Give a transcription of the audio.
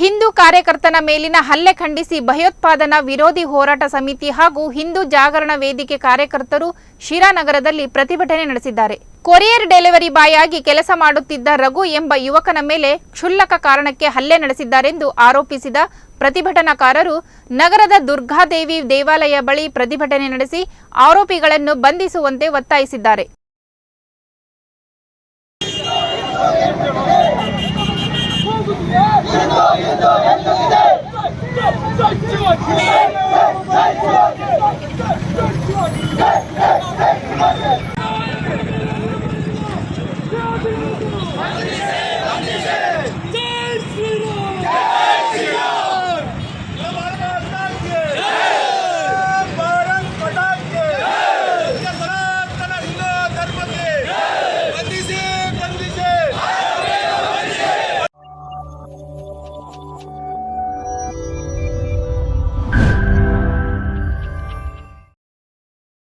ಹಿಂದೂ ಕಾರ್ಯಕರ್ತನ ಮೇಲಿನ ಹಲ್ಲೆ ಖಂಡಿಸಿ ಭಯೋತ್ಪಾದನಾ ವಿರೋಧಿ ಹೋರಾಟ ಸಮಿತಿ ಹಾಗೂ ಹಿಂದೂ ಜಾಗರಣ ವೇದಿಕೆ ಕಾರ್ಯಕರ್ತರು ಶಿರಾನಗರದಲ್ಲಿ ಪ್ರತಿಭಟನೆ ನಡೆಸಿದ್ದಾರೆ. ಕೊರಿಯರ್ ಡೆಲಿವರಿ ಬಾಯ್ ಆಗಿ ಕೆಲಸ ಮಾಡುತ್ತಿದ್ದ ರಘು ಎಂಬ ಯುವಕನ ಮೇಲೆ ಕ್ಷುಲ್ಲಕ ಕಾರಣಕ್ಕೆ ಹಲ್ಲೆ ನಡೆಸಿದ್ದಾರೆಂದು ಆರೋಪಿಸಿದ ಪ್ರತಿಭಟನಾಕಾರರು ನಗರದ ದುರ್ಗಾದೇವಿ ದೇವಾಲಯ ಬಳಿ ಪ್ರತಿಭಟನೆ ನಡೆಸಿ ಆರೋಪಿಗಳನ್ನು ಬಂಧಿಸುವಂತೆ ಒತ್ತಾಯಿಸಿದ್ದಾರೆ. Iya.